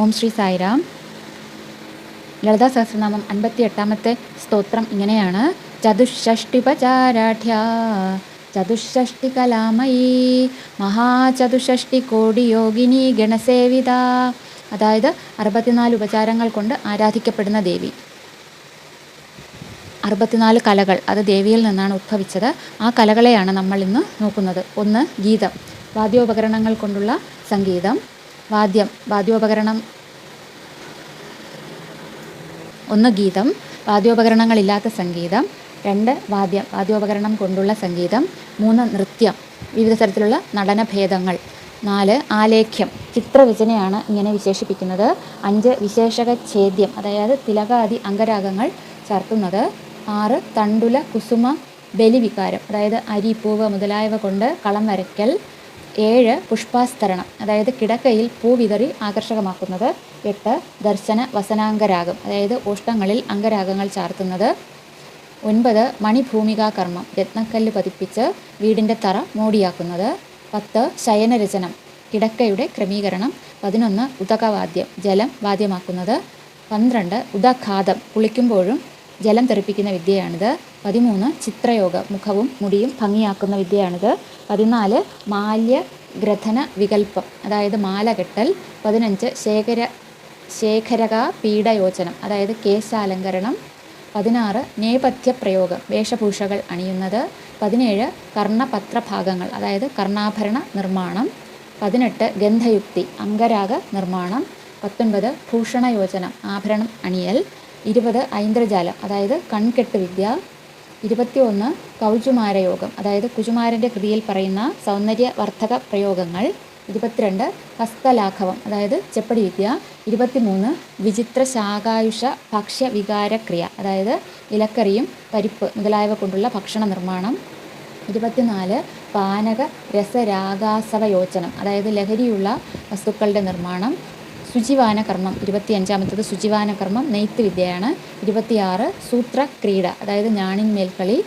ഓം ശ്രീ സായിരാം. ലളിതാ സഹസ്രനാമം അൻപത്തി എട്ടാമത്തെ സ്തോത്രം ഇങ്ങനെയാണ്. ചതുഷ്ഷഷ്ടിപചാരാഠ്യ ചതുഷ്ഷഷ്ടി കലാമയീ മഹാചതുഷ്ഷഷ്ടി കോടി യോഗിനി ഗണസേവിത. അതായത് അറുപത്തിനാല് ഉപചാരങ്ങൾ കൊണ്ട് ആരാധിക്കപ്പെടുന്ന ദേവി. അറുപത്തിനാല് കലകൾ അത് ദേവിയിൽ നിന്നാണ് ഉദ്ഭവിച്ചത് ആ കലകളെയാണ് നമ്മൾ ഇന്ന് നോക്കുന്നത്. ഒന്ന് ഗീതം വാദ്യോപകരണങ്ങൾ കൊണ്ടുള്ള സംഗീതം. വാദ്യം വാദ്യോപകരണം. ഒന്ന് ഗീതം. വാദ്യോപകരണങ്ങളില്ലാത്ത സംഗീതം. രണ്ട് വാദ്യം വാദ്യോപകരണം കൊണ്ടുള്ള സംഗീതം. മൂന്ന് നൃത്യം. വിവിധ തരത്തിലുള്ള നടനഭേദങ്ങൾ. നാല് ആലേഖ്യം. ചിത്രരചനയാണ് ഇങ്ങനെ വിശേഷിപ്പിക്കുന്നത്. അഞ്ച് വിശേഷക ഛേദ്യം അതായത് തിലകാദി അംഗരാഗങ്ങൾ ചേർത്തുന്നത്. ആറ് തണ്ടുല കുസുമ ബലിവികാരം അതായത് അരി പൂവ് മുതലായവ കൊണ്ട് കളം വരയ്ക്കൽ. ഏഴ് പുഷ്പാസ്തരണം അതായത് കിടക്കയിൽ പൂ വിതറി ആകർഷകമാക്കുന്നത്. എട്ട് ദർശന വസനാംഗരാഗം അതായത് ഓഷ്ടങ്ങളിൽ അംഗരാഗങ്ങൾ ചാർത്തുന്നത്. ഒൻപത് മണിഭൂമികാ കർമ്മം രത്നക്കല്ല് പതിപ്പിച്ച് വീടിന്റെ തറ മോടിയാക്കുന്നത്. പത്ത് ശയനരചനം കിടക്കയുടെ ക്രമീകരണം. പതിനൊന്ന് ഉദകവാദ്യം ജലം വാദ്യമാക്കുന്നത്. പന്ത്രണ്ട് ഉദഘാതം കുളിക്കുമ്പോഴും ജലം തെറിപ്പിക്കുന്ന വിദ്യയാണിത്. പതിമൂന്ന് ചിത്രയോഗ മുഖവും മുടിയും ഭംഗിയാക്കുന്ന വിദ്യയാണിത്. പതിനാല് മാല്യ ഗ്രഥന വികല്പം അതായത് മാല കെട്ടൽ. പതിനഞ്ച് ശേഖര ശേഖരക പീഡയോചനം അതായത് കേശാലങ്കരണം പതിനാറ് നേപഥ്യ പ്രയോഗം വേഷഭൂഷകൾ അണിയുന്നത്. പതിനേഴ് കർണപത്രഭാഗങ്ങൾ അതായത് കർണാഭരണ നിർമ്മാണം. പതിനെട്ട് ഗന്ധയുക്തി അംഗരാഗ നിർമ്മാണം. പത്തൊൻപത് ഭൂഷണയോജനം ആഭരണം അണിയൽ. ഇരുപത് ഐന്ദ്രജാലം അതായത് കൺകെട്ട് വിദ്യ. ഇരുപത്തി ഒന്ന് കൗചുമാരയോഗം അതായത് കുചുമാരന്റെ കൃതിയിൽ പറയുന്ന സൗന്ദര്യവർദ്ധക പ്രയോഗങ്ങൾ. ഇരുപത്തിരണ്ട് ഹസ്തലാഘവം അതായത് ചെപ്പടി വിദ്യ ഇരുപത്തിമൂന്ന് വിചിത്ര ശാകായുഷ ഭക്ഷ്യ വികാരക്രിയ അതായത് ഇലക്കറിയും പരിപ്പ് മുതലായവ കൊണ്ടുള്ള ഭക്ഷണ നിർമ്മാണം ഇരുപത്തിനാല് പാനക രസരാഗാസവയോചനം അതായത് ലഹരിയുള്ള വസ്തുക്കളുടെ നിർമ്മാണം. ശുചിവാന കർമ്മം ഇരുപത്തിയഞ്ചാമത്തത് ശുചിവാന കർമ്മം നെയ്ത്ത് വിദ്യയാണ് ഇരുപത്തിയാറ് സൂത്രക്രീഡ അതായത് ഞാണിന്മേൽക്കളി.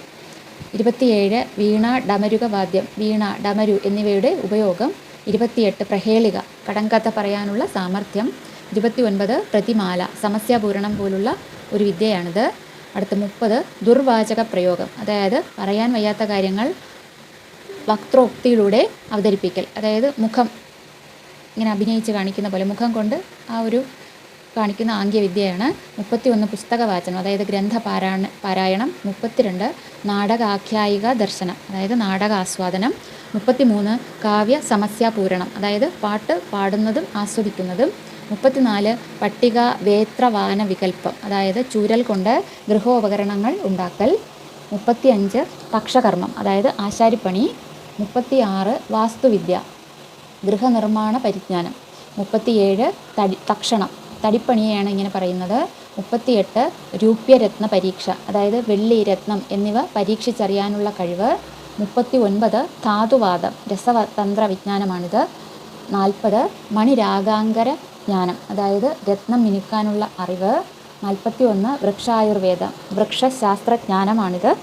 ഇരുപത്തിയേഴ് വീണ ഡമരുക വാദ്യം വീണ ഡമരു എന്നിവയുടെ ഉപയോഗം. ഇരുപത്തിയെട്ട് പ്രഹേളിക കടങ്കഥ പറയാനുള്ള സാമർഥ്യം. ഇരുപത്തി ഒൻപത് പ്രതിമാല സമസ്യാപൂരണം പോലുള്ള ഒരു വിദ്യയാണിത്. അടുത്ത മുപ്പത് ദുർവാചക പ്രയോഗം അതായത് പറയാൻ വയ്യാത്ത കാര്യങ്ങൾ വക്രോക്തിയിലൂടെ അവതരിപ്പിക്കൽ അതായത് മുഖം ഇങ്ങനെ അഭിനയിച്ച് കാണിക്കുന്ന പോലെ മുഖം കൊണ്ട് ആ ഒരു കാണിക്കുന്ന ആംഗ്യവിദ്യയാണ് മുപ്പത്തി ഒന്ന് പുസ്തകവാചനം അതായത് ഗ്രന്ഥ പാരായണ പാരായണം മുപ്പത്തിരണ്ട് നാടകാഖ്യായിക ദർശനം അതായത് നാടക ആസ്വാദനം മുപ്പത്തിമൂന്ന് കാവ്യ സമസ്യാപൂരണം അതായത് പാട്ട് പാടുന്നതും ആസ്വദിക്കുന്നതും മുപ്പത്തിനാല് പട്ടിക വേത്രവാന വികല്പം അതായത് ചൂരൽ കൊണ്ട് ഗൃഹോപകരണങ്ങൾ ഉണ്ടാക്കൽ മുപ്പത്തിയഞ്ച് പക്ഷകർമ്മം അതായത് ആശാരിപ്പണി മുപ്പത്തിയാറ് വാസ്തുവിദ്യ ഗൃഹനിർമ്മാണ പരിജ്ഞാനം. മുപ്പത്തിയേഴ് തടി തക്ഷണം. തടിപ്പണിയെയാണ് ഇങ്ങനെ പറയുന്നത്. മുപ്പത്തിയെട്ട് രൂപ്യരത്ന പരീക്ഷ അതായത് വെള്ളി രത്നം എന്നിവ പരീക്ഷിച്ചറിയാനുള്ള കഴിവ്. മുപ്പത്തി ഒൻപത് ധാതുവാദം രസതന്ത്ര വിജ്ഞാനമാണിത്. നാൽപ്പത് മണിരാഗാങ്കര ജ്ഞാനം അതായത് രത്നം മിനുക്കാനുള്ള അറിവ്. നാൽപ്പത്തി ഒന്ന് വൃക്ഷായുർവേദം വൃക്ഷശാസ്ത്രജ്ഞാനമാണിത്.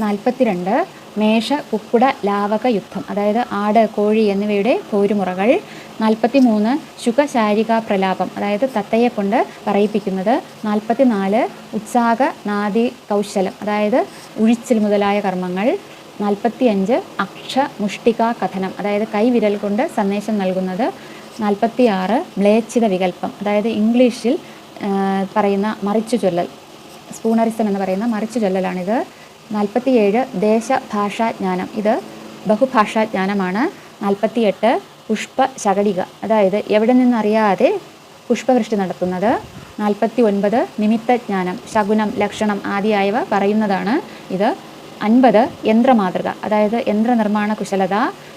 നാൽപ്പത്തിരണ്ട് മേഷ കുക്കുട ലാവക യുദ്ധം. അതായത് ആട് കോഴി എന്നിവയുടെ പോരുമുറകൾ. നാൽപ്പത്തി മൂന്ന് ശുഖശാരിക പ്രലാപം. അതായത് തത്തയെ കൊണ്ട് പറയിപ്പിക്കുന്നത് നാൽപ്പത്തി നാല് ഉത്സാഹ നാദി കൗശലം. അതായത് ഉഴിച്ചിൽ മുതലായ കർമ്മങ്ങൾ. നാൽപ്പത്തി അഞ്ച് അക്ഷ മുഷ്ടിക കഥനം. അതായത് കൈവിരൽ കൊണ്ട് സന്ദേശം നൽകുന്നത്. നാൽപ്പത്തി ആറ് മ്ലേച്ഛിത വികല്പം അതായത് ഇംഗ്ലീഷിൽ പറയുന്ന മറിച്ചു ചൊല്ലൽ. സ്പൂണറിസം എന്ന് പറയുന്ന മറിച്ചു ചൊല്ലലാണിത്. നാൽപ്പത്തിയേഴ് ദേശഭാഷാജ്ഞാനം. ഇത് ബഹുഭാഷാജ്ഞാനമാണ്. നാൽപ്പത്തിയെട്ട് പുഷ്പ ശകടിക അതായത് എവിടെ നിന്നറിയാതെ പുഷ്പവൃഷ്ടി നടത്തുന്നത്? നാൽപ്പത്തി ഒൻപത് നിമിത്തജ്ഞാനം ശകുനം ലക്ഷണം ആദിയായവ പറയുന്നതാണ് ഇത്. അൻപത് യന്ത്രമാതൃക. അതായത് യന്ത്രനിർമ്മാണ കുശലത.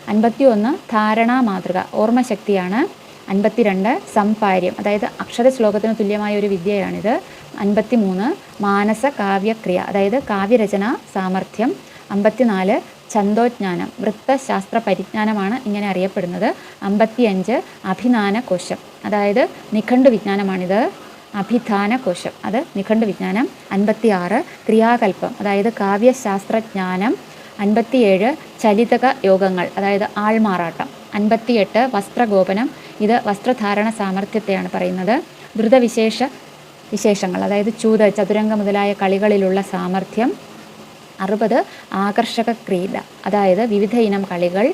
അൻപത്തി ഒന്ന് ധാരണാ മാതൃക ഓർമ്മശക്തിയാണ്. അൻപത്തിരണ്ട് സംപാര്യം അതായത് അക്ഷര ശ്ലോകത്തിന് തുല്യമായ ഒരു വിദ്യയാണിത്. അൻപത്തി മൂന്ന് മാനസ കാവ്യക്രിയ അതായത് കാവ്യരചന സാമർഥ്യം. അമ്പത്തിനാല് ഛന്തോജ്ഞാനം വൃത്തശാസ്ത്ര പരിജ്ഞാനമാണ് ഇങ്ങനെ അറിയപ്പെടുന്നത്. അമ്പത്തിയഞ്ച് അഭിധാന കോശം അതായത് നിഖണ്ഡു വിജ്ഞാനമാണിത്. അഭിധാന കോശം അത് നിഖണ്ഡു വിജ്ഞാനം. അൻപത്തി ആറ് ക്രിയാകൽപ്പം അതായത് കാവ്യശാസ്ത്രജ്ഞാനം. അൻപത്തിയേഴ് ചലിതക യോഗങ്ങൾ അതായത് ആൾമാറാട്ടം. അൻപത്തിയെട്ട് വസ്ത്രഗോപനം ഇത് വസ്ത്രധാരണ സാമർഥ്യത്തെയാണ് പറയുന്നത്. ദ്രുതവിശേഷ വിശേഷങ്ങൾ. അതായത് ചൂത് ചതുരംഗ മുതലായ കളികളിലുള്ള സാമർഥ്യം. അറുപത് ആകർഷക ക്രീഡ. അതായത് വിവിധ ഇനം കളികൾ.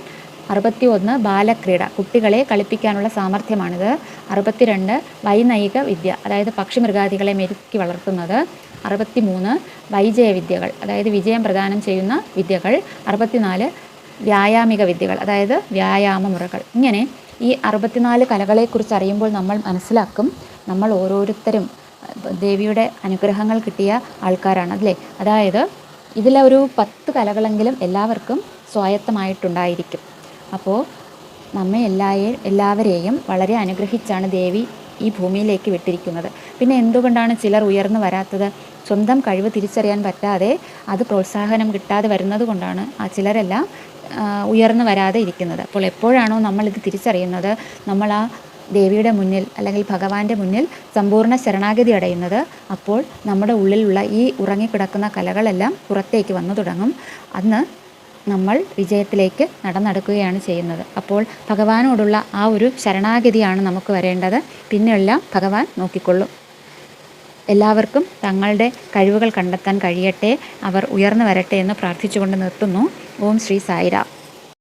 അറുപത്തി ഒന്ന് ബാലക്രീഡ. കുട്ടികളെ കളിപ്പിക്കാനുള്ള സാമർഥ്യമാണിത്. അറുപത്തിരണ്ട് വൈനയിക വിദ്യ. അതായത് പക്ഷിമൃഗാദികളെ മെരുക്കി വളർത്തുന്നത്. അറുപത്തി മൂന്ന് വൈജയ വിദ്യകൾ. അതായത് വിജയം പ്രദാനം ചെയ്യുന്ന വിദ്യകൾ. അറുപത്തിനാല് വ്യായാമിക വിദ്യകൾ. അതായത് വ്യായാമ മുറകൾ. ഇങ്ങനെ ഈ അറുപത്തിനാല് കലകളെക്കുറിച്ച് അറിയുമ്പോൾ നമ്മൾ മനസ്സിലാക്കും നമ്മൾ ഓരോരുത്തരും ദേവിയുടെ അനുഗ്രഹങ്ങൾ കിട്ടിയ ആൾക്കാരാണ് അല്ലേ? അതായത് ഇതിലെ ഒരു പത്ത് കലകളെങ്കിലും എല്ലാവർക്കും സ്വായത്തമായിട്ടുണ്ടായിരിക്കും. അപ്പോൾ നമ്മെ എല്ലായെ എല്ലാവരെയും വളരെ അനുഗ്രഹിച്ചാണ് ദേവി ഈ ഭൂമിയിലേക്ക് വിട്ടിരിക്കുന്നത്. പിന്നെ എന്തുകൊണ്ടാണ് ചിലർ ഉയർന്നു വരാത്തത്? സ്വന്തം കഴിവ് തിരിച്ചറിയാൻ പറ്റാതെ അത് പ്രോത്സാഹനം കിട്ടാതെ വരുന്നത് കൊണ്ടാണ് ആ ചിലരെല്ലാം ഉയർന്നു വരാതെ ഇരിക്കുന്നത്. അപ്പോൾ എപ്പോഴാണോ നമ്മളിത് തിരിച്ചറിയുന്നത് നമ്മൾ ആ ദേവിയുടെ മുന്നിൽ അല്ലെങ്കിൽ ഭഗവാന്റെ മുന്നിൽ സമ്പൂർണ ശരണാഗതി അടയുന്നത്. അപ്പോൾ നമ്മുടെ ഉള്ളിലുള്ള ഈ ഉറങ്ങിക്കിടക്കുന്ന കലകളെല്ലാം പുറത്തേക്ക് വന്നു തുടങ്ങും. അന്ന് നമ്മൾ വിജയത്തിലേക്ക് നടന്നെടുക്കുകയാണ് ചെയ്യുന്നത്. അപ്പോൾ ഭഗവാനോടുള്ള ആ ഒരു ശരണാഗതിയാണ് നമുക്ക് വരേണ്ടത്. പിന്നെയെല്ലാം ഭഗവാൻ നോക്കിക്കൊള്ളും. എല്ലാവർക്കും തങ്ങളുടെ കഴിവുകൾ കണ്ടെത്താൻ കഴിയട്ടെ. അവർ ഉയർന്നു വരട്ടെ എന്ന് പ്രാർത്ഥിച്ചുകൊണ്ട് നിർത്തുന്നു. ഓം ശ്രീ സായിരാം.